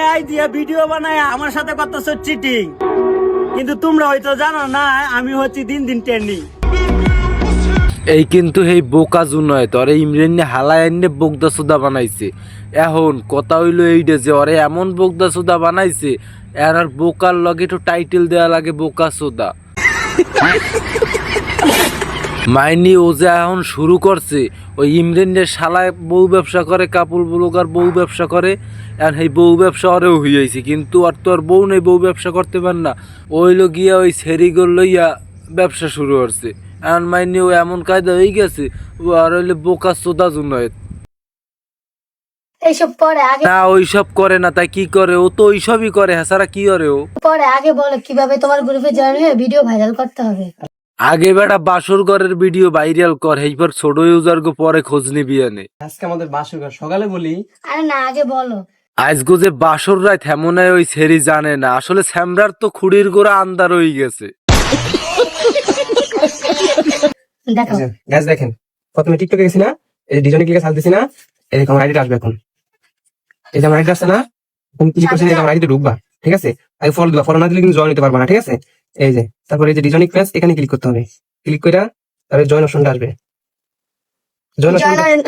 AI দিয়ে video বানায় আমার সাথে করতেছ চিটিং কিন্তু তোমরা হয়তো জানো না, আমি হচ্ছি দিন দিন ট্রেন্ডিং এই কিন্তু এই বোকা নয় তোরে হালাই এনে বোগদা সুদা বানাইছে। এখন কথা হইল এইটা যে ওরে এমন বোগদা সুদা বানাইছে, এর আর বোকার লগে একটু টাইটেল দেওয়া লাগে বোকা সুদা। মাইনি ও যে এখন শুরু করছে ওই ইমরানের শালায় বউ ব্যবসা করে কাপুল ব্লগার বউ ব্যবসা করে আর এই বউ ব্যবসা ওরেও হইয়াছে কিন্তু আর তো আর বউ নেই বউ ব্যবসা করতে পার না। ওইলো গিয়া ওই সেরিগর লইয়া ব্যবসা শুরু করছে। এখন মাইনি ও এমন কায়দা হয়ে গেছে ও আর হইলে বোকা সোদা জুনয় এইসব পরে আগে না ওইসব করে না তাই কি করে? ও তো ওইসবই করে হ্যাঁ কি করে ও? পরে আগে বলো কীভাবে তোমার গ্রুপে জয়েন হয়ে ভিডিও ভাইরাল করতে হবে। আগে বেটা বাসর ঘরের ভিডিও ভাইরাল কর এইবার ছোট ইউজার গো পরে খোঁজ নিবি আনে আজকে আমাদের বাসুঘর সকালে বলি আরে না আগে বলো। আজগো যে বাসর রাত হেমনায় ওই সেরি জানে না। আসলে স্যামরার তো খুঁড়ির গোড়া আন্দার হয়ে গেছে। দেখো। গ্যাস দেখেন প্রথমে টিকটকে গেছি না এই ডিজনে ক্লিকে না আমার আইডিটা আসবে এখন। এই যে আমার আইডি আসছে না তুমি ক্লিক করছি আইডিতে ঢুকবা ঠিক আছে? আগে ফলো দিবা ফলো না দিলে কিন্তু জয়েন নিতে পারবা না ঠিক আছে? এই যে তারপরে এই যে ডিজনিক প্লাস এখানে ক্লিক করতে হবে। ক্লিক করে তারপরে জয়েন অপশনটা আসবে। জয়েন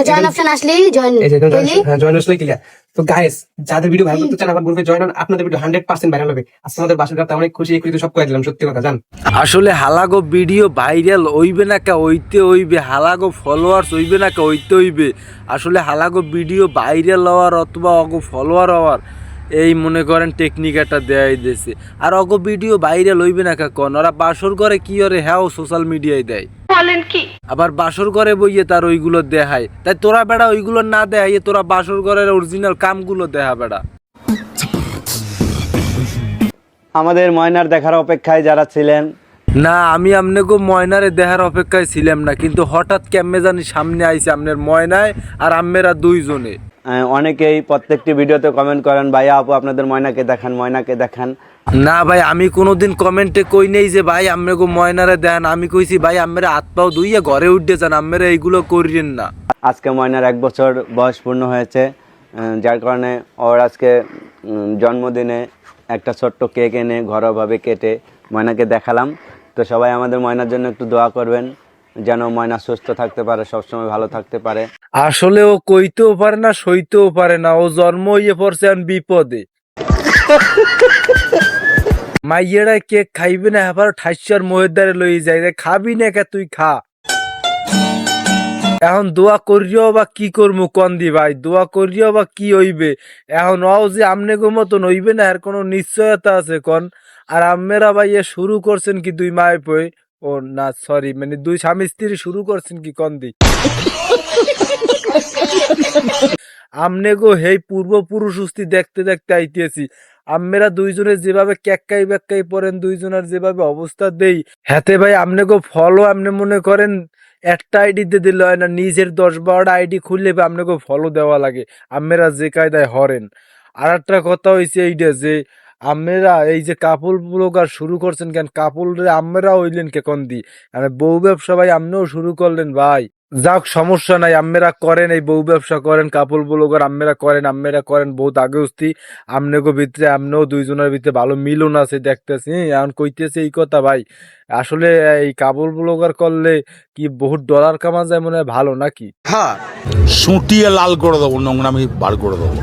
জয়েন অপশন আসলেই জয়েন এই যে বুঝলি জয়েন আসলে ক্লিয়ার তো গাইস যাদের ভিডিও করতে চান আমার গ্রুপে জয়েন হন আপনাদের ভিডিও হান্ড্রেড পার্সেন্ট ভাইরাল হবে। আজকে আমাদের বাসুর গাতে অনেক খুশি এই সব করে দিলাম সত্যি কথা জান? আসলে হালাগো ভিডিও ভাইরাল হইবে না কা হইতে হইবে। হালাগো ফলোয়ার্স হইবে না কা হইতে হইবে। আসলে হালাগো ভিডিও ভাইরাল হওয়ার অথবা অগো ফলোয়ার হওয়ার এই মনে করেন টেকনিক একটা দেয় দিয়েছে। আর অগো ভিডিও বাইরে লইবে না কা কন? ওরা বাসর করে কি ওরে হ্যাঁ সোশ্যাল মিডিয়ায় দেয়। বলেন কি? আবার বাসর করে বইয়ে তার ওইগুলো দেখায়। তাই তোরা বেড়া ওইগুলো না দেখাই তোরা বাসর ঘরের অরিজিনাল কামগুলো দেখা বেড়া। আমাদের ময়নার দেখার অপেক্ষায় যারা ছিলেন না আমি আপনাকে ময়নারে দেখার অপেক্ষায় ছিলাম না কিন্তু হঠাৎ কেমনে জানি সামনে আইছে আপনার ময়নায় আর আম্মেরা দুইজনে। অনেকেই প্রত্যেকটি ভিডিওতে কমেন্ট করেন ভাইয়া আপু আপনাদের ময়নাকে দেখান ময়নাকে দেখান। না ভাই আমি কোনোদিন কমেন্টে কই নেই যে ভাই আপনাকে ময়নারে দেন। আমি কইছি ভাই আম্মেরা হাত পাও দুইয়া ঘরে উঠতে যান আম্মেরা এইগুলো করিয়েন না। আজকে ময়নার এক বছর বয়স পূর্ণ হয়েছে যার কারণে ওর আজকে জন্মদিনে একটা ছোট্ট কেক এনে ঘরোয়াভাবে কেটে ময়নাকে দেখালাম। তো সবাই আমাদের ময়নার জন্য একটু দোয়া করবেন যেন ময়না সুস্থ থাকতে পারে সবসময় ভালো থাকতে পারে। আসলে ও কইতেও পারে না, সইতেও পারে না। ও জন্ম হইয়ে পড়ছে বিপদে। মাইয়েরা কেক খাইবে না, আবার ঠাইসার মোহের দ্বারে লই যায়। খাবি না কে তুই, খা। এখন দোয়া করিও বা কি করব কন্দি ভাই? দোয়া করিও বা কি হইবে? এখন অও যে আমনে গো মতন হইবে না, এর কোনো নিশ্চয়তা আছে কন? আর আম্মেরা ভাই এ শুরু করছেন কি দুই মায় পয়ে? ও না সরি মানে দুই স্বামী স্ত্রী শুরু করছেন কি কন্দি আমনে গো, হেই পূর্বপুরুষ উস্তি দেখতে দেখতে আইতেছি। আম্মেরা দুইজনে যেভাবে ক্যাক্কাই ব্যাক্কাই পড়েন দুইজনের যেভাবে অবস্থা দেই। হাতে ভাই, আমনে গো ফলো আমনে মনে করেন, একটা আইডি দিয়ে দিলে হয় না, নিজের দশ বারোটা আইডি খুললে বা আমনে গো ফলো দেওয়া লাগে। আম্মেরা যে কায়দায় হরেন। আর একটা কথা হইছে এইটা যে, আম্মেরা এই যে কাপল ব্লগার শুরু করছেন কেন কাপল আম্মেরা হইলেন কে কোন দি মানে বউ ব্যবসা ভাই, আমনেও শুরু করলেন ভাই। যাক, সমস্যা নাই, আম্মেরা করেন, এই বউ ব্যবসা করেন, কাপল ব্লগার, আম্মেরা করেন আম্মেরা করেন, বহুত আগে উস্তি আমনেগো ভিতরে, আমনেও দুইজনের ভিতরে ভালো মিলন আছে দেখতেছি এখন কইতেছে এই কথা ভাই, আসলে এই কাপল ব্লগার করলে কি বহুত ডলার কামা যায় মনে হয়, ভালো নাকি? হ্যাঁ সুটিয়ে লাল করে দেবো নোংরা আমি বার করে দেবো।